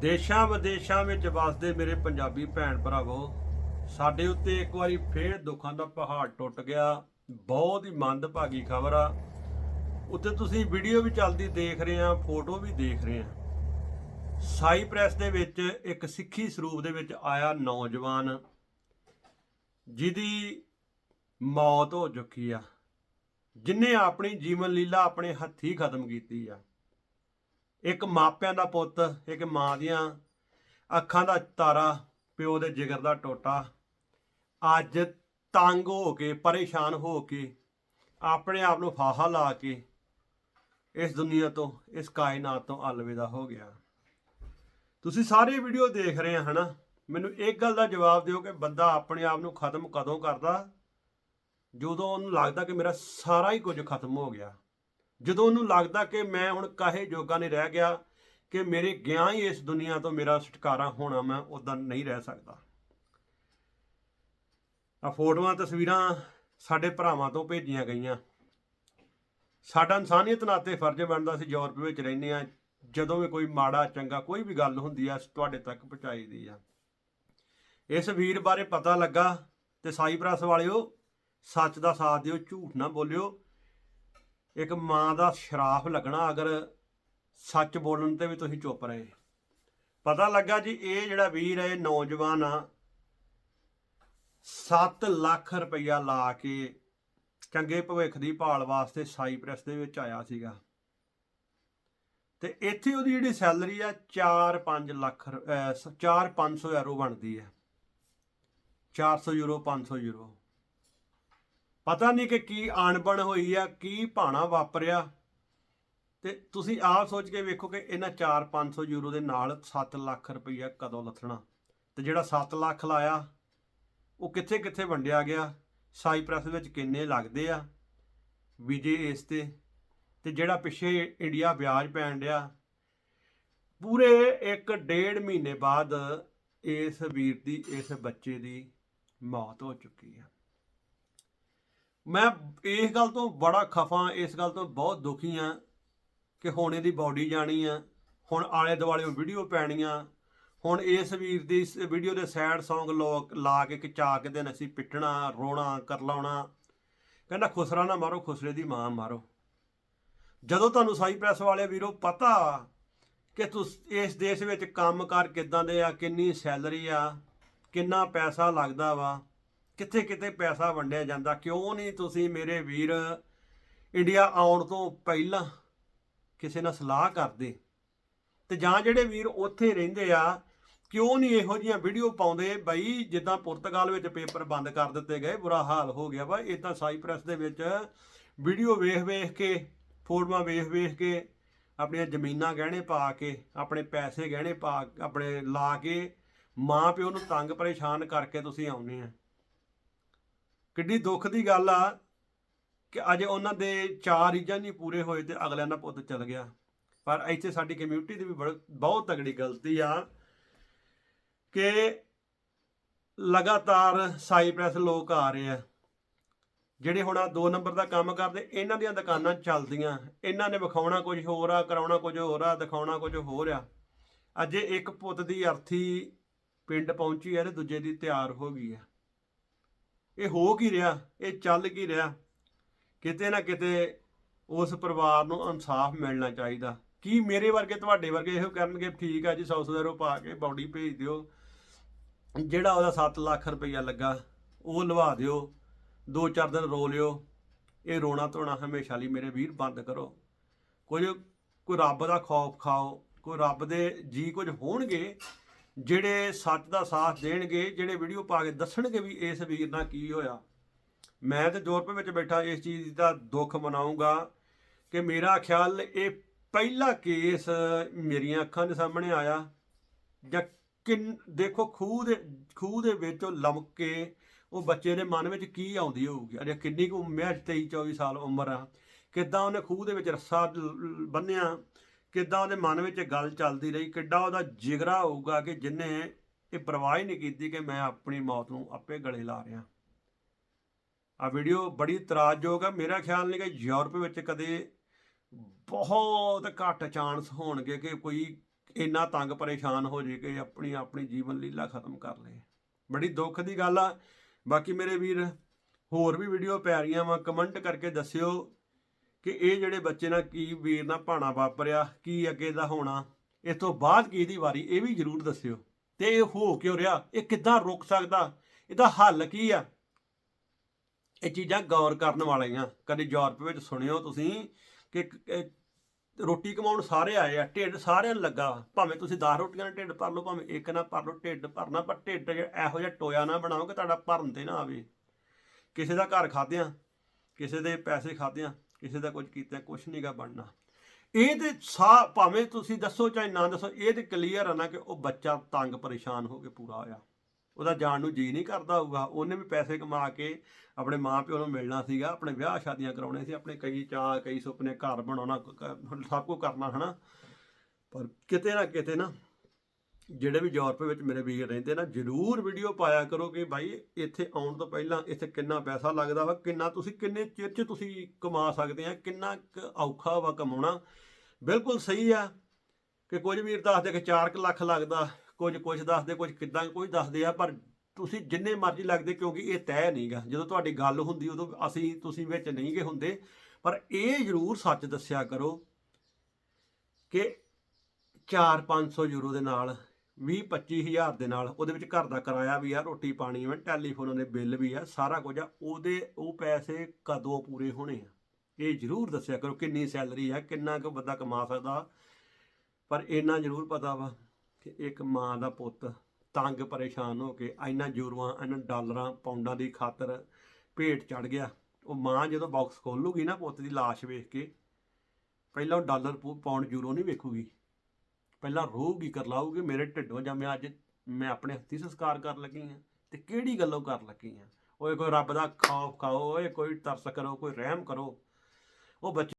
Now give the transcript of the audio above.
ਦੇਸ਼ਾਂ ਵਿਦੇਸ਼ਾਂ ਵਿੱਚ ਵਸਦੇ ਮੇਰੇ ਪੰਜਾਬੀ ਭੈਣ ਭਰਾਵੋ, ਸਾਡੇ ਉੱਤੇ ਇੱਕ ਵਾਰੀ ਫੇਰ ਦੁੱਖਾਂ ਦਾ ਪਹਾੜ ਟੁੱਟ ਗਿਆ। ਬਹੁਤ ਹੀ ਮੰਦਭਾਗੀ ਖਬਰ ਆ। ਉੱਤੇ ਤੁਸੀਂ ਵੀਡੀਓ ਵੀ ਚੱਲਦੀ ਦੇਖ ਰਹੇ ਆ, ਫੋਟੋ ਵੀ ਦੇਖ ਰਹੇ ਆ। ਸਾਈਪ੍ਰੈਸ ਦੇ ਵਿੱਚ ਇੱਕ ਸਿੱਖੀ ਸਰੂਪ ਦੇ ਵਿੱਚ ਆਇਆ ਨੌਜਵਾਨ, ਜਿਹਦੀ ਮੌਤ ਹੋ ਚੁੱਕੀ ਆ। ਜਿਨੇ ਆਪਣੀ ਜੀਵਨ ਲੀਲਾ ਆਪਣੇ ਹੱਥੀ ਖਤਮ ਕੀਤੀ ਆ। ਇੱਕ ਮਾਪਿਆਂ ਦਾ ਪੁੱਤ, ਇੱਕ ਮਾਂ ਦੀਆਂ ਅੱਖਾਂ ਦਾ ਤਾਰਾ, ਪਿਓ ਦੇ ਜਿਗਰ ਦਾ ਟੋਟਾ। ਅੱਜ ਤੰਗ ਹੋ ਕੇ, ਪਰੇਸ਼ਾਨ ਹੋ ਕੇ, ਆਪਣੇ ਆਪ ਨੂੰ ਫਾਹਾ ਲਾ ਕੇ ਇਸ ਦੁਨੀਆ ਤੋਂ, ਇਸ ਕਾਇਨਾਤ ਤੋਂ ਅਲਵਿਦਾ ਹੋ ਗਿਆ। ਤੁਸੀਂ ਸਾਰੇ ਵੀਡੀਓ ਦੇਖ ਰਹੇ ਆ, ਹਨਾ? ਮੈਨੂੰ ਇੱਕ ਗੱਲ ਦਾ ਜਵਾਬ ਦਿਓ ਕਿ ਬੰਦਾ ਆਪਣੇ ਆਪ ਨੂੰ ਖਤਮ ਕਦੋਂ ਕਰਦਾ? ਜਦੋਂ ਉਹਨੂੰ ਲੱਗਦਾ ਕਿ ਮੇਰਾ ਸਾਰਾ ਹੀ ਕੁਝ ਖਤਮ ਹੋ ਗਿਆ। ਜਦੋਂ ਉਹਨੂੰ ਲੱਗਦਾ ਕਿ ਮੈਂ ਹੁਣ ਕਾਹੇ ਜੋਗਾ ਨਹੀਂ ਰਹਿ ਗਿਆ, ਕਿ ਮੇਰੇ ਗਿਆ ਹੀ ਇਸ ਦੁਨੀਆ ਤੋਂ ਮੇਰਾ ਛੁਟਕਾਰਾ ਹੋਣਾ ਮੈਂ ਉਦਾਂ ਨਹੀਂ ਰਹਿ ਸਕਦਾ। ਆ ਫੋਟੋਆਂ, ਤਸਵੀਰਾਂ ਸਾਡੇ ਭਰਾਵਾਂ ਤੋਂ ਭੇਜੀਆਂ ਗਈਆਂ। ਸਾਡਾ ਇਨਸਾਨੀਅਤ ਨਾਤੇ ਫਰਜ਼ ਬਣਦਾ ਸੀ ਯੂਰਪ ਵਿੱਚ ਰਹਿੰਦੇ ਆ ਜਦੋਂ ਵੀ ਕੋਈ ਮਾੜਾ, ਚੰਗਾ ਕੋਈ ਵੀ ਗੱਲ ਹੁੰਦੀ ਆ ਤੁਹਾਡੇ ਤੱਕ ਪਹੁੰਚਾਈ ਦੀ ਆ। ਇਸ ਵੀਰ ਬਾਰੇ ਪਤਾ ਲੱਗਾ ਤੇ ਸਾਈਪ੍ਰਸ ਵਾਲਿਓ, ਸੱਚ ਦਾ ਸਾਥ ਦਿਓ, ਝੂਠ ਨਾ ਬੋਲਿਓ। ਇੱਕ ਮਾਂ ਦਾ ਸ਼ਰਾਫ ਲੱਗਣਾ ਅਗਰ ਸੱਚ ਬੋਲਣ ਤੇ ਵੀ ਤੁਸੀਂ ਚੁੱਪ ਰਹੇ। ਪਤਾ ਲੱਗਾ ਜੀ, ਇਹ ਜਿਹੜਾ ਵੀਰ ਹੈ ਨੌਜਵਾਨ ਆ 7 ਲੱਖ ਰੁਪਈਆ ਲਾ ਕੇ ਚੰਗੇ ਭਵਿੱਖ ਦੀ ਭਾਲ ਵਾਸਤੇ ਸਾਈਪ੍ਰੈਸ ਦੇ ਵਿੱਚ ਆਇਆ ਸੀਗਾ। ਤੇ ਇੱਥੇ ਉਹਦੀ ਜਿਹੜੀ ਸੈਲਰੀ ਆ 4-5 ਲੱਖ 4-500 ਯੂਰੋ ਬਣਦੀ ਹੈ। 400 ਯੂਰੋ 500 ਯੂਰੋ। ਪਤਾ ਨਹੀਂ ਕਿ ਕੀ ਆਣਬਣ ਹੋਈ ਆ, ਕੀ ਭਾਣਾ ਵਾਪਰਿਆ। ਤੇ ਤੁਸੀਂ ਆਪ ਸੋਚ ਕੇ ਵੇਖੋ ਕਿ ਇਹਨਾਂ 4-500 ਯੂਰੋ ਦੇ ਨਾਲ 7 ਲੱਖ ਰੁਪਈਆ ਕਦੋਂ ਲੱਥਣਾ। ਤੇ ਜਿਹੜਾ 7 ਲੱਖ ਲਾਇਆ, ਉਹ ਕਿੱਥੇ ਕਿੱਥੇ ਵੰਡਿਆ ਗਿਆ? ਸਾਈਪ੍ਰਸ ਵਿੱਚ ਕਿੰਨੇ ਲੱਗਦੇ ਆ? ਵਿਜੇ ਇਸ ਤੇ। ਤੇ ਜਿਹੜਾ ਪਿੱਛੇ ਇੰਡੀਆ ਵਿਆਜ ਪੈਣ ਡਿਆ। ਪੂਰੇ 1.5 ਮਹੀਨੇ ਬਾਅਦ ਇਸ ਵੀਰ ਦੀ, ਇਸ ਬੱਚੇ ਦੀ ਮੌਤ ਹੋ ਚੁੱਕੀ ਆ। ਮੈਂ ਇਸ ਗੱਲ ਤੋਂ ਬੜਾ ਖਫਾ, ਇਸ ਗੱਲ ਤੋਂ ਬਹੁਤ ਦੁਖੀ ਆ ਕਿ ਹੁਣ ਇਹਦੀ ਬਾਡੀ ਜਾਣੀ ਆ, ਹੁਣ ਆਲੇ ਦੁਆਲੇ ਵੀਡੀਓ ਪੈਣੀਆਂ, ਹੁਣ ਇਸ ਵੀਰ ਦੀ ਇਸ ਵੀਡੀਓ ਦੇ ਸੈਡ Song ਲੋਕ ਲਾ ਕੇ ਖਿਚਾ ਕੇ ਦਿਨ ਅਸੀਂ ਪਿੱਟਣਾ, ਰੋਣਾ ਕਰਲਾਉਣਾ ਕਹਿੰਦਾ, ਖੁਸਰਾ ਨਾ ਮਾਰੋ, ਖੁਸਰੇ ਦੀ ਮਾਂ ਮਾਰੋ। ਜਦੋਂ ਤੁਹਾਨੂੰ ਸਾਈ ਪ੍ਰੈਸ ਵਾਲੇ ਵੀਰੋ ਪਤਾ ਕਿ ਤੁਸੀਂ, ਇਸ ਦੇਸ਼ ਵਿੱਚ ਕੰਮ ਕਰ ਕਿਦਾਂ ਦੇ ਆ, ਕਿੰਨੀ ਸੈਲਰੀ ਆ, ਕਿੰਨਾ ਪੈਸਾ ਲੱਗਦਾ ਵਾ ਕਿੱਥੇ ਕਿਤੇ ਪੈਸਾ ਵੰਡਿਆ ਜਾਂਦਾ, ਕਿਉਂ ਨਹੀਂ ਤੁਸੀਂ ਮੇਰੇ ਵੀਰ ਇੰਡੀਆ ਆਉਣ ਤੋਂ ਪਹਿਲਾਂ ਕਿਸੇ ਨਾਲ ਸਲਾਹ ਕਰਦੇ? ਤੇ ਜਾਂ ਜਿਹੜੇ ਵੀਰ ਉੱਥੇ ਰਹਿੰਦੇ ਆ, ਕਿਉਂ ਨਹੀਂ ਇਹੋ ਜੀਆਂ ਵੀਡੀਓ ਪਾਉਂਦੇ ਬਈ ਜਿੱਦਾਂ ਪੁਰਤਗਾਲ ਵਿੱਚ ਪੇਪਰ ਬੰਦ ਕਰ ਦਿੱਤੇ ਗਏ, ਬੁਰਾ ਹਾਲ ਹੋ ਗਿਆ ਵਾ ਇਦਾਂ ਸਾਈਪ੍ਰੈਸ ਦੇ ਵਿੱਚ ਵੀਡੀਓ ਵੇਖ ਵੇਖ ਕੇ, ਫੋਟੋਆਂ ਵੇਖ ਵੇਖ ਕੇ ਆਪਣੀਆਂ ਜ਼ਮੀਨਾਂ ਗਹਿਣੇ ਪਾ ਕੇ, ਆਪਣੇ ਪੈਸੇ ਗਹਿਣੇ ਪਾ, ਆਪਣੇ ਲਾ ਕੇ ਮਾਂ ਪਿਓ ਨੂੰ ਤੰਗ ਪਰੇਸ਼ਾਨ ਕਰਕੇ ਤੁਸੀਂ ਆਉਨੇ ਆ। ਕਿੱਡੀ ਦੁੱਖ ਦੀ ਗੱਲ ਆ ਕਿ ਅੱਜ ਉਹਨਾਂ ਦੇ ਚਾਰ ਰੀਜਨ ਨਹੀਂ ਪੂਰੇ ਹੋਏ ਤੇ ਅਗਲਿਆਂ ਦਾ ਪੁੱਤ ਚਲ ਗਿਆ। ਪਰ ਇੱਥੇ ਸਾਡੀ ਕਮਿਊਨਿਟੀ ਦੀ ਵੀ ਬੜ- ਬਹੁਤ ਤਗੜੀ ਗਲਤੀ ਆ ਕਿ ਲਗਾਤਾਰ ਸਾਈਪ੍ਰੈਸ ਲੋਕ ਆ ਰਹੇ ਆ, ਜਿਹੜੇ ਹੁਣ ਆ ਦੋ ਨੰਬਰ ਦਾ ਕੰਮ ਕਰਦੇ, ਇਹਨਾਂ ਦੀਆਂ ਦੁਕਾਨਾਂ ਚੱਲਦੀਆਂ, ਇਹਨਾਂ ਨੇ ਵਿਖਾਉਣਾ ਕੁਝ ਹੋਰ ਆ, ਕਰਾਉਣਾ ਕੁਝ ਹੋਰ ਆ, ਦਿਖਾਉਣਾ ਕੁਝ ਹੋਰ ਆ। ਅਜੇ ਇੱਕ ਪੁੱਤ ਦੀ ਅਰਥੀ ਪਿੰਡ ਪਹੁੰਚੀ ਆ ਤੇ ਦੂਜੇ ਦੀ ਤਿਆਰ ਹੋ ਗਈ ਆ। ਇਹ ਹੋ ਕੀ ਰਿਹਾ? ਇਹ ਚੱਲ ਕੀ ਰਿਹਾ? ਕਿਤੇ ਨਾ ਕਿਤੇ ਉਸ ਪਰਿਵਾਰ ਨੂੰ ਇਨਸਾਫ ਮਿਲਣਾ ਚਾਹੀਦਾ। ਕੀ ਮੇਰੇ ਵਰਗੇ ਤੁਹਾਡੇ ਵਰਗੇ ਇਹੋ ਕਰਨਗੇ? ਠੀਕ ਆ ਜੀ 100 ਯੂਰੋ ਪਾ ਕੇ ਬਾਡੀ ਭੇਜ ਦਿਓ। ਜਿਹੜਾ ਉਹਦਾ 7 ਲੱਖ ਰੁਪਈਆ ਲੱਗਾ, ਉਹ ਲਵਾ ਦਿਓ। ਦੋ ਚਾਰ ਦਿਨ ਰੋ ਲਿਓ। ਇਹ ਰੋਣਾ ਧੋਣਾ ਹਮੇਸ਼ਾ ਲਈ ਮੇਰੇ ਵੀਰ ਬੰਦ ਕਰੋ। ਕੁਝ, ਕੋਈ ਰੱਬ ਦਾ ਖੌਫ ਖਾਓ, ਕੋਈ ਰੱਬ ਦੇ ਜੀ ਕੁਝ ਹੋਣਗੇ ਜਿਹੜੇ ਸੱਚ ਦਾ ਸਾਥ ਦੇਣਗੇ, ਜਿਹੜੇ ਵੀਡੀਓ ਪਾ ਕੇ ਦੱਸਣਗੇ ਵੀ ਇਸ ਵੀਰ ਨਾਲ ਕੀ ਹੋਇਆ। ਮੈਂ ਤੇ ਯੂਰਪ ਵਿੱਚ ਬੈਠਾ ਇਸ ਚੀਜ਼ ਦਾ ਦੁੱਖ ਮਨਾਉਂਗਾ ਕਿ ਮੇਰਾ ਖਿਆਲ ਇਹ ਪਹਿਲਾ ਕੇਸ ਮੇਰੀਆਂ ਅੱਖਾਂ ਦੇ ਸਾਹਮਣੇ ਆਇਆ ਜਾਂ ਕਿੰਨ, ਦੇਖੋ ਖੂਹ ਦੇ ਖੂਹ ਦੇ ਵਿੱਚ ਉਹ ਲਮਕ ਕੇ ਉਹ ਬੱਚੇ ਦੇ ਮਨ ਵਿੱਚ ਕੀ ਆਉਂਦੀ ਹੋਊਗੀ? ਅਰੇ ਕਿੰਨੀ ਕੁ ਉਮਰ 23 24 ਸਾਲ ਉਮਰ ਆ। ਕਿੱਦਾਂ ਉਹਨੇ ਖੂਹ ਦੇ ਵਿੱਚ ਰੱਸਾ ਬੰਨਿਆ? ਕਿੱਦਾਂ ਉਹਦੇ ਮਨ ਵਿੱਚ ਗੱਲ ਚੱਲਦੀ ਰਹੀ, ਕਿੱਡਾ ਉਹਦਾ ਜਿਗਰਾ ਹੋਊਗਾ ਕਿ ਜਿਨੇ ਇਹ ਪਰਵਾਹ ਹੀ ਨਹੀਂ ਕੀਤੀ ਕਿ ਮੈਂ ਆਪਣੀ ਮੌਤ ਨੂੰ ਆਪੇ ਗਲੇ ਲਾ ਰਿਹਾ। ਆ ਵੀਡੀਓ ਬੜੀ ਤਰਾਜਯੋਗ ਹੈ। ਮੇਰਾ ਖਿਆਲ ਨਹੀਂ ਕਿ ਯੂਰਪ ਵਿੱਚ ਕਦੇ ਬਹੁਤ ਘੱਟ ਚਾਂਸ ਹੋਣਗੇ ਕਿ ਕੋਈ ਇੰਨਾ ਤੰਗ ਪਰੇਸ਼ਾਨ ਹੋ ਜੇ ਕਿ ਆਪਣੀ ਆਪਣੀ ਜੀਵਨ ਲੀਲਾ ਖਤਮ ਕਰ ਲਏ। ਬੜੀ ਦੁੱਖ ਦੀ ਗੱਲ ਆ। ਬਾਕੀ ਮੇਰੇ ਵੀਰ ਹੋਰ ਵੀ ਵੀਡੀਓ ਪੈ ਰਹੀਆਂ ਵਾ। ਕਮੈਂਟ ਕਰਕੇ ਦੱਸਿਓ ਕਿ ਇਹ ਜਿਹੜੇ ਬੱਚੇ ਨਾਲ ਕੀ ਵੀਰ ਨਾਲ ਭਾਣਾ ਵਾਪਰਿਆ, ਕੀ ਅੱਗੇ ਦਾ ਹੋਣਾ, ਇਸ ਤੋਂ ਬਾਅਦ ਕੀ ਦੀ ਵਾਰੀ, ਇਹ ਵੀ ਜਰੂਰ ਦੱਸਿਓ। ਤੇ ਇਹ ਹੋ ਕਿਉਂ ਰਿਹਾ? ਇਹ ਕਿੱਦਾਂ ਰੁਕ ਸਕਦਾ? ਇਹਦਾ ਹੱਲ ਕੀ ਆ? ਇਹ ਚੀਜ਼ਾਂ ਗੌਰ ਕਰਨ ਵਾਲੀਆਂ। ਕਦੇ ਯੂਰਪ ਵਿੱਚ ਸੁਣਿਓ ਤੁਸੀਂ ਕਿ ਰੋਟੀ ਕਮਾਉਣ ਸਾਰੇ ਆਏ ਆ, ਢਿੱਡ ਸਾਰਿਆਂ ਨੂੰ ਲੱਗਾ। ਭਾਵੇਂ ਤੁਸੀਂ 10 ਰੋਟੀਆਂ ਨਾਲ ਢਿੱਡ ਭਰ ਲਓ, ਭਾਵੇਂ ਇੱਕ ਨਾਲ ਭਰ ਲਓ, ਢਿੱਡ ਭਰਨਾ, ਪਰ ਢਿੱਡ ਇਹੋ ਜਿਹਾ ਟੋਇਆ ਨਾ ਬਣਾਓ ਕਿ ਤੁਹਾਡਾ ਭਰਨ ਤੇ ਨਾ ਆਵੇ। ਕਿਸੇ ਦਾ ਘਰ ਖਾਦਿਆਂ ਕਿਸੇ ਦੇ ਪੈਸੇ ਖਾਦਿਆਂ ਕਿਸੇ ਦਾ ਕੁਝ ਕੀਤਾ, ਕੁਝ ਨਹੀਂਗਾ ਬਣਨਾ। ਇਹ ਤੇ ਸਾ ਭਾਵੇਂ ਤੁਸੀਂ ਦੱਸੋ ਚਾਹੇ ਨਾ ਦੱਸੋ, ਇਹ ਤੇ ਕਲੀਅਰ ਆ ਨਾ ਕਿ ਉਹ ਬੱਚਾ ਤੰਗ ਪਰੇਸ਼ਾਨ ਹੋ ਕੇ ਪੂਰਾ ਹੋਇਆ। ਉਹਦਾ ਜਾਣ ਨੂੰ ਜੀ ਨਹੀਂ ਕਰਦਾ ਹੋਊਗਾ। ਉਹਨੇ ਵੀ ਪੈਸੇ ਕਮਾ ਕੇ ਆਪਣੇ ਮਾਂ ਪਿਓ ਨੂੰ ਮਿਲਣਾ ਸੀਗਾ, ਆਪਣੇ ਵਿਆਹ ਸ਼ਾਦੀਆਂ ਕਰਾਉਣੇ ਸੀ, ਆਪਣੇ ਕਈ ਚਾਹ ਕਈ ਸੁਪਨੇ ਘਰ ਬਣਾਉਣਾ ਸਭ ਕੁਝ ਕਰਨਾ, ਹਨਾ। ਪਰ ਕਿਤੇ ਨਾ ਕਿਤੇ ਨਾ ਜਿਹੜੇ ਵੀ ਯੂਰਪ ਵਿੱਚ ਮੇਰੇ ਵੀਰ ਰਹਿੰਦੇ ਨਾ, ਜਰੂਰ ਵੀਡੀਓ ਪਾਇਆ ਕਰੋ ਕਿ ਭਾਈ ਇੱਥੇ ਆਉਣ ਤੋਂ ਪਹਿਲਾਂ ਇੱਥੇ ਕਿੰਨਾ ਪੈਸਾ ਲੱਗਦਾ ਵਾ, ਕਿੰਨਾ ਤੁਸੀਂ ਕਿੰਨੇ ਚਿਰ 'ਚ ਤੁਸੀਂ ਕਮਾ ਸਕਦੇ ਆ, ਕਿੰਨਾ ਕੁ ਔਖਾ ਵਾ ਕਮਾਉਣਾ। ਬਿਲਕੁਲ ਸਹੀ ਆ ਕਿ ਕੁਝ ਵੀਰ ਦੱਸਦੇ ਕਿ 4 ਲੱਖ ਲੱਗਦਾ, ਕੁਝ ਕੁਝ ਦੱਸਦੇ, ਕੁਝ ਕਿੱਦਾਂ ਕੁਝ ਦੱਸਦੇ ਆ, ਪਰ ਤੁਸੀਂ ਜਿੰਨੇ ਮਰਜ਼ੀ ਲੱਗਦੇ ਕਿਉਂਕਿ ਇਹ ਤੈਅ ਨਹੀਂਗਾ ਜਦੋਂ ਤੁਹਾਡੀ ਗੱਲ ਹੁੰਦੀ ਉਦੋਂ ਅਸੀਂ, ਤੁਸੀਂ ਵਿੱਚ ਨਹੀਂ ਗਏ ਹੁੰਦੇ। ਪਰ ਇਹ ਜ਼ਰੂਰ ਸੱਚ ਦੱਸਿਆ ਕਰੋ ਕਿ 4-500 ਯੂਰੋ ਦੇ ਨਾਲ 20-25 ਹਜ਼ਾਰ ਦੇ ਨਾਲ ਉਹਦੇ ਵਿੱਚ ਘਰ ਦਾ ਕਿਰਾਇਆ ਵੀ ਆ, ਰੋਟੀ ਪਾਣੀ ਵੀ, ਟੈਲੀਫੋਨ ਦੇ ਬਿੱਲ ਵੀ ਆ, ਸਾਰਾ ਕੁਝ ਆ। ਉਹਦੇ ਉਹ ਪੈਸੇ ਕਦੋਂ ਪੂਰੇ ਹੋਣੇ ਆ? ਇਹ ਜ਼ਰੂਰ ਦੱਸਿਆ ਕਰੋ ਕਿੰਨੀ ਸੈਲਰੀ ਆ, ਕਿੰਨਾ ਕੁ ਬੰਦਾ ਕਮਾ ਸਕਦਾ। ਪਰ ਇੰਨਾ ਜ਼ਰੂਰ ਪਤਾ ਵਾ ਕਿ ਇੱਕ ਮਾਂ ਦਾ ਪੁੱਤ ਤੰਗ ਪਰੇਸ਼ਾਨ ਹੋ ਕੇ ਇੰਨਾ ਯੂਰੋਆਂ ਇਹਨਾਂ ਡਾਲਰਾਂ, ਪਾਉਂਡਾਂ ਦੀ ਖਾਤਰ ਭੇਟ ਚੜ ਗਿਆ। ਉਹ ਮਾਂ ਜਦੋਂ ਬਾਕਸ ਖੋਲੂਗੀ ਨਾ ਪੁੱਤ ਦੀ ਲਾਸ਼ ਵੇਖ ਕੇ, ਪਹਿਲਾਂ ਉਹ ਡਾਲਰ ਪੂ- ਪਾਉਂਡ ਯੂਰੋ ਨਹੀਂ ਵੇਖੂਗੀ। ਪਹਿਲਾਂ ਰੋਊਗੀ ਕਰਲਾਊਗੀ ਮੇਰੇ ਢਿੱਡੋਂ ਜਾਂ ਮੈਂ ਅੱਜ ਮੈਂ ਆਪਣੇ ਹੱਥੀਂ ਸੰਸਕਾਰ ਕਰਨ ਲੱਗੀ ਹਾਂ ਤੇ ਕਿਹੜੀ ਗੱਲੋਂ ਕਰਨ ਲੱਗੀ ਹਾਂ? ਓਏ ਕੋਈ ਰੱਬ ਦਾ ਖੌਫ ਖਾਓ, ਓਏ ਕੋਈ ਤਰਸ ਕਰੋ, ਕੋਈ ਰਹਿਮ ਕਰੋ। ਉਹ ਬੱਚੇ